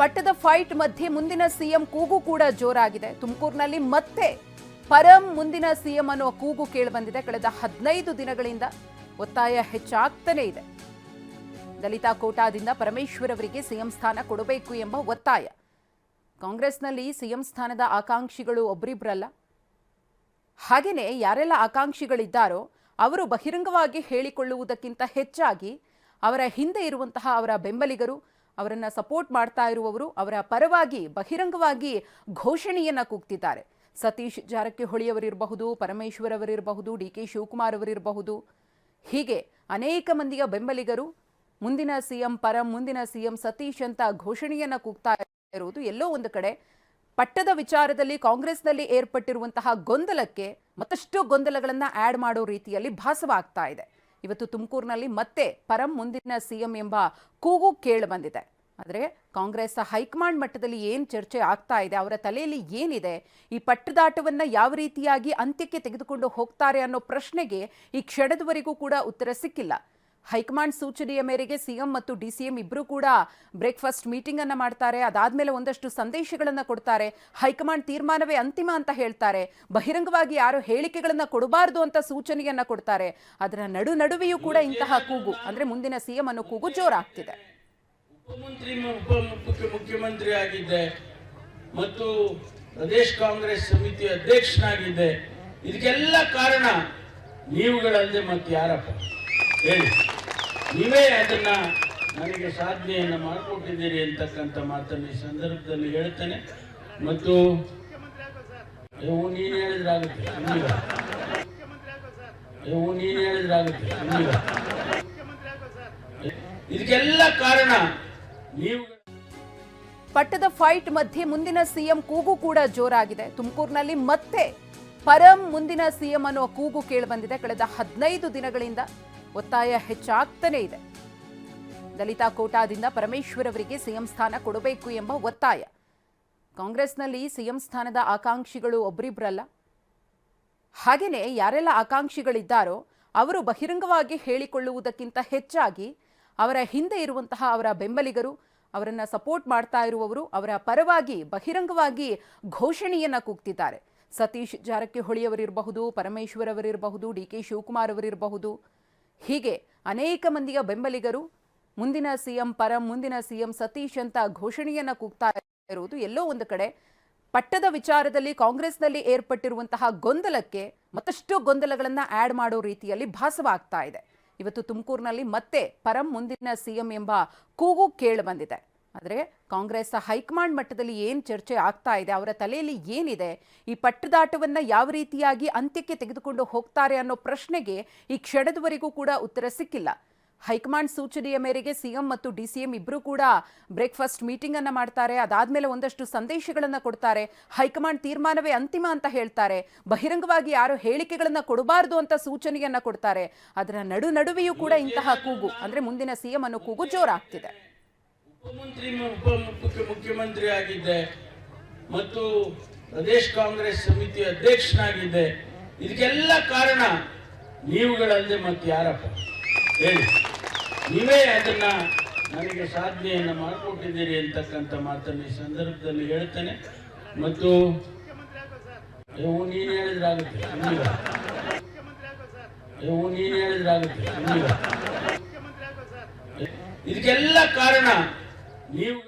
ಪಟ್ಟದ ಫೈಟ್ ಮಧ್ಯೆ ಮುಂದಿನ ಸಿಎಂ ಕೂಗು ಕೂಡ ಜೋರಾಗಿದೆ. ತುಮಕೂರಿನಲ್ಲಿ ಮತ್ತೆ ಪರಂ ಮುಂದಿನ ಸಿಎಂ ಅನ್ನುವ ಕೂಗು ಕೇಳಿಬಂದಿದೆ. ಕಳೆದ ಹದಿನೈದು ದಿನಗಳಿಂದ ಒತ್ತಾಯ ಹೆಚ್ಚಾಗ್ತಾನೇ ಇದೆ. ದಲಿತ ಕೋಟಾದಿಂದ ಪರಮೇಶ್ವರ್ ಅವರಿಗೆ ಸಿಎಂ ಸ್ಥಾನ ಕೊಡಬೇಕು ಎಂಬ ಒತ್ತಾಯ. ಕಾಂಗ್ರೆಸ್ನಲ್ಲಿ ಸಿಎಂ ಸ್ಥಾನದ ಆಕಾಂಕ್ಷಿಗಳು ಒಬ್ಬರಿಬ್ಬರಲ್ಲ ಹಾಗೆಯೇ ಯಾರೆಲ್ಲ ಆಕಾಂಕ್ಷಿಗಳಿದ್ದಾರೋ ಅವರು ಬಹಿರಂಗವಾಗಿ ಹೇಳಿಕೊಳ್ಳುವುದಕ್ಕಿಂತ ಹೆಚ್ಚಾಗಿ ಅವರ ಹಿಂದೆ ಇರುವಂತಹ ಅವರ ಬೆಂಬಲಿಗರು ಅವರನ್ನ ಸಪೋರ್ಟ್ ಮಾಡ್ತಾ ಇರುವವರು ಅವರ ಪರವಾಗಿ ಬಹಿರಂಗವಾಗಿ ಘೋಷಣೆಯನ್ನು ಕೂಗ್ತಿದ್ದಾರೆ. ಸತೀಶ್ ಜಾರಕಿಹೊಳಿ ಅವರಿರಬಹುದು ಪರಮೇಶ್ವರ್ ಅವರಿರಬಹುದು ಡಿ ಕೆ ಶಿವಕುಮಾರ್ ಅವರಿರಬಹುದು ಹೀಗೆ ಅನೇಕ ಮಂದಿಯ ಬೆಂಬಲಿಗರು, ಮುಂದಿನ ಸಿಎಂ ಪರಂ, ಮುಂದಿನ ಸಿಎಂ ಸತೀಶ್ ಅಂತ ಘೋಷಣೆಯನ್ನು ಕೂಗ್ತಾ ಇರುವುದು ಎಲ್ಲೋ ಒಂದು ಕಡೆ. ಪಟ್ಟದ ವಿಚಾರದಲ್ಲಿ ಕಾಂಗ್ರೆಸ್ನಲ್ಲಿ ಏರ್ಪಟ್ಟಿರುವಂತಹ ಗೊಂದಲಕ್ಕೆ ಮತ್ತಷ್ಟು ಗೊಂದಲಗಳನ್ನ ಆಡ್ ಮಾಡೋ ರೀತಿಯಲ್ಲಿ ಭಾಸವಾಗ್ತಾ ಇದೆ. ಇವತ್ತು ತುಮಕೂರಿನಲ್ಲಿ ಮತ್ತೆ ಪರಂ ಮುಂದಿನ ಸಿಎಂ ಎಂಬ ಕೂಗು ಕೇಳಿ ಬಂದಿದೆ. ಆದರೆ ಕಾಂಗ್ರೆಸ್ ಹೈಕಮಾಂಡ್ ಮಟ್ಟದಲ್ಲಿ ಏನು ಚರ್ಚೆ ಆಗ್ತಾ ಇದೆ, ಅವರ ತಲೆಯಲ್ಲಿ ಏನಿದೆ, ಈ ಪಟ್ಟದಾಟವನ್ನು ಯಾವ ರೀತಿಯಾಗಿ ಅಂತ್ಯಕ್ಕೆ ತೆಗೆದುಕೊಂಡು ಹೋಗ್ತಾರೆ ಅನ್ನೋ ಪ್ರಶ್ನೆಗೆ ಈ ಕ್ಷಣದವರೆಗೂ ಕೂಡ ಉತ್ತರ ಸಿಕ್ಕಿಲ್ಲ. ಹೈಕಮಾಂಡ್ ಸೂಚನೆಯ ಮೇರೆಗೆ ಸಿಎಂ ಮತ್ತು ಡಿಸಿಎಂ ಇಬ್ಬರು ಕೂಡ ಬ್ರೇಕ್ಫಾಸ್ಟ್ ಮೀಟಿಂಗ್ ಅನ್ನ ಮಾಡ್ತಾರೆ. ಅದಾದ್ಮೇಲೆ ಒಂದಷ್ಟು ಸಂದೇಶಗಳನ್ನು ಕೊಡ್ತಾರೆ. ಹೈಕಮಾಂಡ್ ತೀರ್ಮಾನವೇ ಅಂತಿಮ ಅಂತ ಹೇಳ್ತಾರೆ. ಬಹಿರಂಗವಾಗಿ ಯಾರು ಹೇಳಿಕೆಗಳನ್ನು ಕೊಡಬಾರದು ಅಂತ ಸೂಚನೆಯನ್ನ ಕೊಡ್ತಾರೆ. ಅದರ ನಡು ನಡುವೆಯೂ ಕೂಡ ಇಂತಹ ಕೂಗು, ಅಂದ್ರೆ ಮುಂದಿನ ಸಿಎಂ ಅನ್ನು ಕೂಗು ಜೋರಾಗ್ತಿದೆ. ಉಪಮಂತ್ರಿ ಉಪ ಮುಖ್ಯಮಂತ್ರಿ ಆಗಿದ್ದೆ ಮತ್ತು ಪ್ರದೇಶ ಕಾಂಗ್ರೆಸ್ ಸಮಿತಿ ಅಧ್ಯಕ್ಷನಾಗಿದ್ದೆ. ಇದಕ್ಕೆಲ್ಲ ಕಾರಣ ನೀವುಗಳಲ್ಲದೆ ಮತ್ತೆ ಯಾರಪ್ಪ? ಹೇಳಿ. ನೀವೇ ಅದನ್ನ ನನಗೆ ಸಾಧನೆಯನ್ನು ಮಾಡಿಕೊಟ್ಟಿದ್ದೀರಿ ಅಂತಕ್ಕಂಥ ಮಾತನ್ನು ಈ ಸಂದರ್ಭದಲ್ಲಿ ಹೇಳ್ತೇನೆ. ಮತ್ತು ಅಯ್ಯೋ, ನೀನು ಹೇಳಿದ್ರಾಗುತ್ತೆ ಅಯ್ಯೋ, ನೀನು ಹೇಳಿದ್ರಾಗುತ್ತೆ ಇದಕ್ಕೆಲ್ಲ ಕಾರಣ ನೀವು ಪಟ್ಟದ ಫೈಟ್ ಮಧ್ಯೆ ಮುಂದಿನ ಸಿಎಂ ಕೂಗು ಕೂಡ ಜೋರಾಗಿದೆ. ತುಮಕೂರಿನಲ್ಲಿ ಮತ್ತೆ ಪರಂ ಮುಂದಿನ ಸಿಎಂ ಅನ್ನುವ ಕೂಗು ಕೇಳಿಬಂದಿದೆ ಕಳೆದ ಹದಿನೈದು ದಿನಗಳಿಂದ ಒತ್ತಾಯ ಹೆಚ್ಚಾಗ್ತಾನೇ ಇದೆ. ದಲಿತ ಕೋಟಾದಿಂದ ಪರಮೇಶ್ವರ್ ಅವರಿಗೆ ಸಿಎಂ ಸ್ಥಾನ ಕೊಡಬೇಕು ಎಂಬ ಒತ್ತಾಯ. ಕಾಂಗ್ರೆಸ್ನಲ್ಲಿ ಸಿಎಂ ಸ್ಥಾನದ ಆಕಾಂಕ್ಷಿಗಳು ಒಬ್ಬರಿಬ್ಬರಲ್ಲ ಹಾಗೆಯೇ ಯಾರೆಲ್ಲ ಆಕಾಂಕ್ಷಿಗಳಿದ್ದಾರೋ ಅವರು ಬಹಿರಂಗವಾಗಿ ಹೇಳಿಕೊಳ್ಳುವುದಕ್ಕಿಂತ ಹೆಚ್ಚಾಗಿ ಅವರ ಹಿಂದೆ ಇರುವಂತಹ ಅವರ ಬೆಂಬಲಿಗರು, ಅವರನ್ನ ಸಪೋರ್ಟ್ ಮಾಡ್ತಾ ಇರುವವರು ಅವರ ಪರವಾಗಿ ಬಹಿರಂಗವಾಗಿ ಘೋಷಣೆಯನ್ನ ಕೂಗ್ತಿದ್ದಾರೆ. ಸತೀಶ್ ಜಾರಕಿಹೊಳಿ ಅವರಿರಬಹುದು, ಪರಮೇಶ್ವರ್ ಅವರಿರಬಹುದು, ಡಿ ಕೆ ಶಿವಕುಮಾರ್ ಅವರಿರಬಹುದು. ಹೀಗೆ ಅನೇಕ ಮಂದಿಯ ಬೆಂಬಲಿಗರು, ಮುಂದಿನ ಸಿಎಂ ಪರಂ, ಮುಂದಿನ ಸಿಎಂ ಸತೀಶ್ ಅಂತ ಘೋಷಣೆಯನ್ನು ಕೂಗ್ತಾ ಇರುವುದು ಎಲ್ಲೋ ಒಂದು ಕಡೆ. ಪಟ್ಟದ ವಿಚಾರದಲ್ಲಿ ಕಾಂಗ್ರೆಸ್ನಲ್ಲಿ ಏರ್ಪಟ್ಟಿರುವಂತಹ ಗೊಂದಲಕ್ಕೆ ಮತ್ತಷ್ಟು ಗೊಂದಲಗಳನ್ನು ಆ್ಯಡ್ ಮಾಡೋ ರೀತಿಯಲ್ಲಿ ಭಾಸವಾಗ್ತಾ ಇದೆ. ಇವತ್ತು ತುಮಕೂರಿನಲ್ಲಿ ಮತ್ತೆ ಪರಂ, ಮುಂದಿನ ಸಿಎಂ ಎಂಬ ಕೂಗು ಕೇಳಿ ಬಂದಿದೆ. ಆದರೆ ಕಾಂಗ್ರೆಸ್ ಹೈಕಮಾಂಡ್ ಮಟ್ಟದಲ್ಲಿ ಏನು ಚರ್ಚೆ ಆಗ್ತಾ ಇದೆ, ಅವರ ತಲೆಯಲ್ಲಿ ಏನಿದೆ, ಈ ಪಟ್ಟದಾಟವನ್ನು ಯಾವ ರೀತಿಯಾಗಿ ಅಂತ್ಯಕ್ಕೆ ತೆಗೆದುಕೊಂಡು ಹೋಗ್ತಾರೆ ಅನ್ನೋ ಪ್ರಶ್ನೆಗೆ ಈ ಕ್ಷಣದವರೆಗೂ ಕೂಡ ಉತ್ತರ ಸಿಕ್ಕಿಲ್ಲ. ಹೈಕಮಾಂಡ್ ಸೂಚನೆಯ ಮೇರೆಗೆ ಸಿಎಂ ಮತ್ತು ಡಿ ಸಿ ಎಂ ಇಬ್ಬರು ಕೂಡ ಬ್ರೇಕ್ಫಾಸ್ಟ್ ಮೀಟಿಂಗ್ ಅನ್ನ ಮಾಡ್ತಾರೆ. ಅದಾದ್ಮೇಲೆ ಒಂದಷ್ಟು ಸಂದೇಶಗಳನ್ನ ಕೊಡ್ತಾರೆ. ಹೈಕಮಾಂಡ್ ತೀರ್ಮಾನವೇ ಅಂತಿಮ ಅಂತ ಹೇಳ್ತಾರೆ. ಬಹಿರಂಗವಾಗಿ ಯಾರು ಹೇಳಿಕೆಗಳನ್ನ ಕೊಡಬಾರದು ಅಂತ ಸೂಚನೆಯನ್ನ ಕೊಡ್ತಾರೆ. ಅದರ ನಡು ನಡುವೆಯೂ ಕೂಡ ಇಂತಹ ಕೂಗು, ಅಂದ್ರೆ ಮುಂದಿನ ಸಿಎಂ ಅನ್ನೋ ಕೂಗು ಜೋರಾಗ್ತಿದೆ. ಉಪಮಂತ್ರಿ ಉಪ ಮುಖ್ಯ ಮುಖ್ಯಮಂತ್ರಿ ಆಗಿದ್ದೆ ಮತ್ತು ಪ್ರದೇಶ್ ಕಾಂಗ್ರೆಸ್ ಸಮಿತಿ ಅಧ್ಯಕ್ಷನಾಗಿದ್ದೆ. ಇದಕ್ಕೆಲ್ಲ ಕಾರಣ ನೀವುಗಳಲ್ಲದೆ ಮತ್ತೆ ಯಾರಪ್ಪ? ಹೇಳಿ. ನೀವೇ ಅದನ್ನ ನನಗೆ ಸಾಧನೆಯನ್ನು ಮಾಡಿಕೊಟ್ಟಿದ್ದೀರಿ ಅಂತಕ್ಕಂಥ ಮಾತನ್ನು ಈ ಸಂದರ್ಭದಲ್ಲಿ ಹೇಳ್ತೇನೆ. ಮತ್ತು ನೀನು ಹೇಳಿದ್ರಾಗುತ್ತೆ ನೀವು ನೀನು ಹೇಳಿದ್ರಾಗುತ್ತೆ ಇದಕ್ಕೆಲ್ಲ ಕಾರಣ ನೀವು